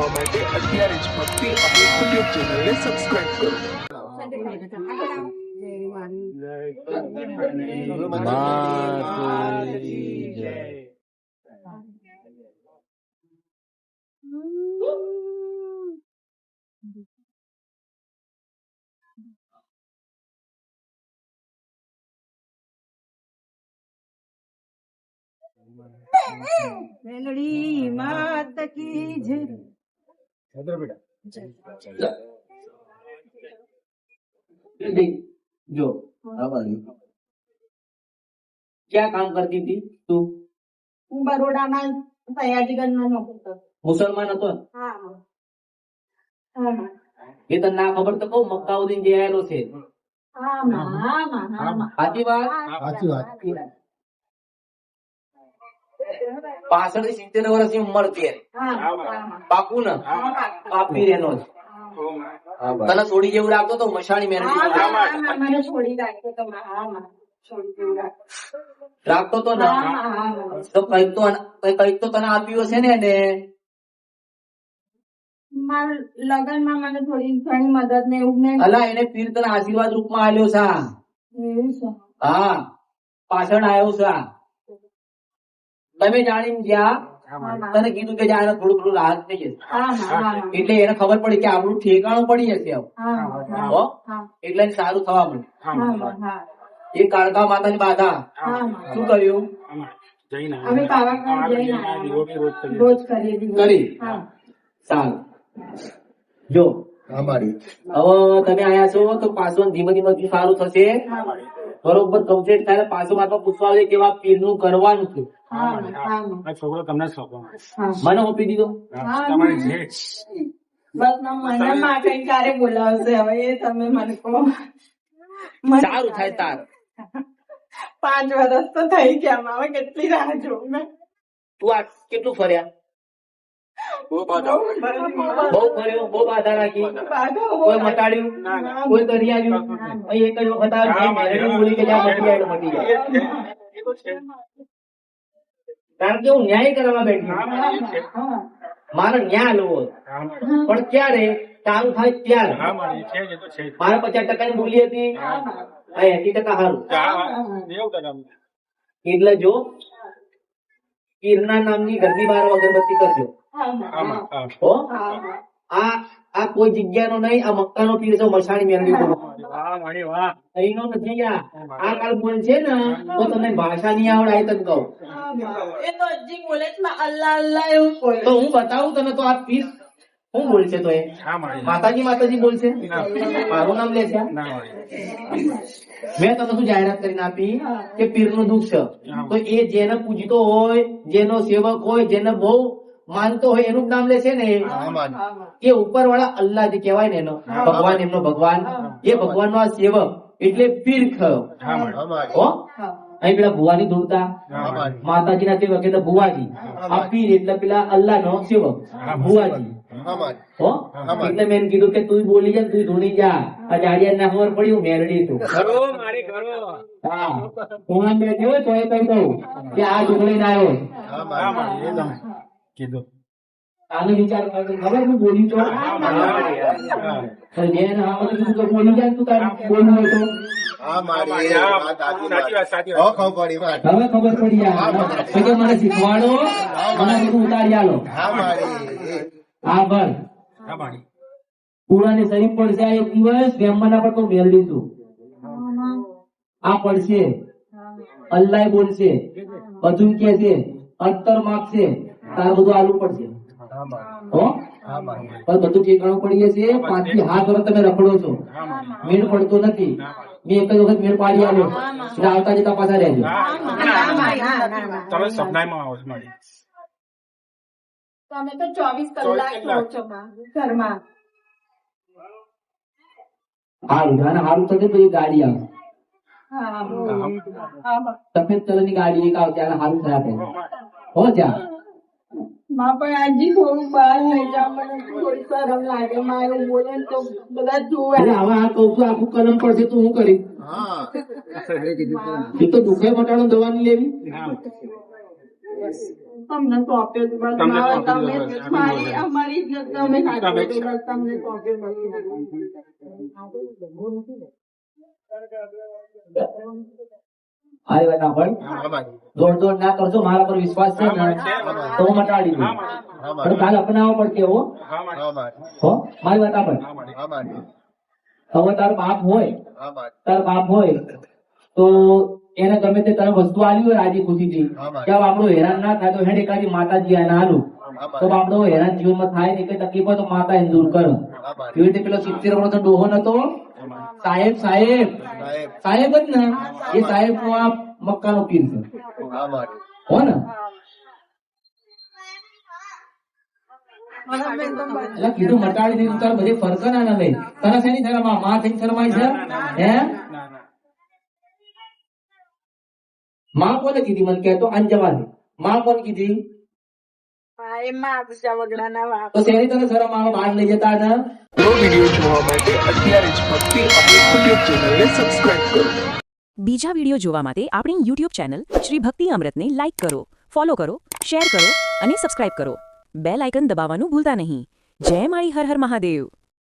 જોવા માટે અત્યારે જ ભક્તિ અમૃત યુટ્યુબ ચેનલને સબસ્ક્રાઇબ કરો. મેલડી માત કી જય જો ક્યાં કામ કરતી હતી? તું હું બરોડામાં સયાજીગંજમાં નોકરી મુસલમાન હતો એ તને ના ખબર તો કઉ મક્કા જે આવેલો છે સાચી વાત સાચી વાત પાસઠથી સિત્તેર વર્ષની ઉંમર હા પાકું ને? પાપી રેનો જ તને છોડી જેવું રાખતો તો મશાણી માં માં માં રાખતો તો ને? માં માં તો કંઈક તો કંઈક કંઈક તો તને આપ્યું હશે ને એને? મારા લગ્નમાં મને થોડી ઘણી મદદ ને એવું ને અલા એને પીર તને આશીર્વાદ રૂપમાં આલ્યો છે. છે. હા પાછળ આવ્યો છે. તમે જાણીને ગયા? તને કીધું કે જાણે થોડું થોડું રાહત થઈ જશે. એટલે એને ખબર પડી કે આપણું ઠેકાણું પડી જશે હવે. હા માં હો? હા? એટલે સારું થવા મળ્યું. હા માં હા. એ કાળકા માતાની બાધા. શું કર્યું. કરી? સારું. જો. હવે તમે આયા છો તો પાછો ધીમે ધીમે સારું થશે. હા માં છે તારે પાછું માથા પૂછવા આવે કેવા પીરનું કરવાનું છે. હા માં હા. માં આ છોકરો તમને સોંપો મને ઓપી દીધો? તમારી જે બસ મને માં ક્યારે બોલાવશે? હવે એ તમે મને કહો. સારું થાય તાર. પાંચ વર્ષ તો થઈ ગયા. હવે કેટલી રાહ જોઉં મેં. તું આ કેટલું ફર્યા? બહુ ફર્યો બહુ બાધા રાખી. કોઈ મટાડ્યું? કોઈ કરી આવ્યું? એક જ વખત આવ્યું બોલી કે કારણ કે હું ન્યાય કરવા બેઠી મારે ન્યાય લેવો પણ ક્યારે? સારું થાય ત્યારે. મારી પચાસ ટકાની બોલી હતી. એસી ટકા સારું એટલે જો કિરના નામની ગરબી બાર અગરબત્તી કરજો. આ આ કોઈ જગ્યાનો નહીં આ મક્કાનો પીર છે મસાણી મેળવી બોલો વાહ, મારી વાહ. અહીંનો નથી આ આ કાલ બોલ છે ને તો તમને ભાષા નહીં આવડે આ તને કહું. એ તો હજી બોલે છે અલ્લાહ અલ્લાહ એવું બોલે. તો હું બતાવું તને તો આ પીર. શું બોલશે તો એ? માતાજી માતાજી બોલશે? મારું નામ લે છે? મેં તને શું જાહેરાત કરીને આપી? કે પીરનું દુઃખ છે તો એ જેને પૂજતો હોય જેનો સેવક હોય જેને બહુ માનતો હોય એનું નામ લે છે ને એ. ઉપર વાળા અલ્લાહ જે કહેવાય ને એનો. ભગવાન એમનો ભગવાન. એ ભગવાન નો આ સેવક. એટલે પીર થયો અહીં પેલા ભુવાની ધૂળતા માતાજી ના સેવક એટલે ભુવાજી. આ પીર એટલે પેલા અલ્લાહ નો સેવક ભુવાજી. એટલે મેં કીધું કે તું બોલી જા તું ધૂણી જા. આ જાડિયા ના ખબર પડી હું મેરડી તું હા. હું આમ બેઠી હોય તો એ કહી દઉં કે આ ધૂણી ના આવ્યો કીધું. આનો વિચાર. ખબર હું બોલી તો. તો જેને બોલી જાય તું તારે બોલવું હોય તો? અમારી હા, વાત સાચી સાચી વાત, સાચી હો વાત. ખબર પડી વાત. હવે ખબર પડી કે મને શીખવાડો મને બધું ઉતારી આલો. હા ભર. પુરાની શરીફ પડશે આ એક દિવસ બેમના પર તો મેળ દીધું. આ પડશે. અલ્લાહ બોલશે. બધું કે છે અંતર માગશે તારે બધું આલુ પડશે. હો પણ બધું ઠેકાણું પડી જશે પાંચથી હાથ વર્ષ તમે રખડો છો. મેળ પડતો નથી. મેં એક જ વખત મેળ પાડી આવ્યો એટલે આવતા જતા પાછા રહેજો. તમે સપનામાં આવો છો મારી. તમે તો ચોવીસ કલાક રહો છો ઘરમાં. હારું અને હારું થશે તો એક ગાડી આવે હા હા. સફેદ કલરની ગાડી એક આવતી હારું થયા હો જા. માં પણ હજી થોડું બહાર લઈ મને થોડી શરમ લાગે. માં બોલે ને તો બધા જોવે. હવે આ કહું છું આખું કલમ પડશે તો હું કરી? હા. એ તો દુખાઈ મટાડો દવાની લેવી? તમને મારે સોંપી તમે મારી અમારી તમે તમને તો બસ. આ વાત સાંભળ દોડ દોડ ના કરજો મારા પર વિશ્વાસ છે ને? તો હું મટાડી દઉં પણ કાલ અપનાવવો પડશે હો. મારી હા હો મારી વાત સાંભળ હવે તાર બાપ હોય તાર બાપ હોય તો એને ગમે તે તને વસ્તુ આલી હોય રાજી ખુશીથી. કે આ હેરાન ના થાય તો હેડ એકાદી માતાજી આને આલું. તો બાપડો હેરાન જીવનમાં થાય ને કઈ તકલીફ હોય તો માતા એને દૂર કરે. કેવી રીતે પેલો સિત્તેર વર્ષ ડોહો નતો? સાહેબ સાહેબ. સાહેબ. જ ને. એ સાહેબ નો આ મક્કાનો પીર છે. હો ને. એટલે કીધું મટાડી દીધું તારે બધી ફરક ના ના લઈ. તને શેની શરમમાં થઈને શરમાય છે? હે? ના ના માં કોને કીધી? મને કહેતો અંજવાની માં કોને કીધી? એમાં આપશા વગડાના વાપ તો ત્યારે તમે શરમ મારો બહાર લઈ જતા ને. નો વીડિયો જોવા માટે અત્યારે જ ભક્તિ અપલોડ યુટ્યુબ ચેનલને સબસ્ક્રાઇબ કરો. બીજા વીડિયો જોવા માટે આપણી યુટ્યુબ ચેનલ શ્રી ભક્તિ અમૃતને લાઇક કરો ફોલો કરો શેર કરો અને સબસ્ક્રાઇબ કરો. બેલ આઇકન દબાવવાનું ભૂલતા નહીં. જય માળી હર હર મહાદેવ.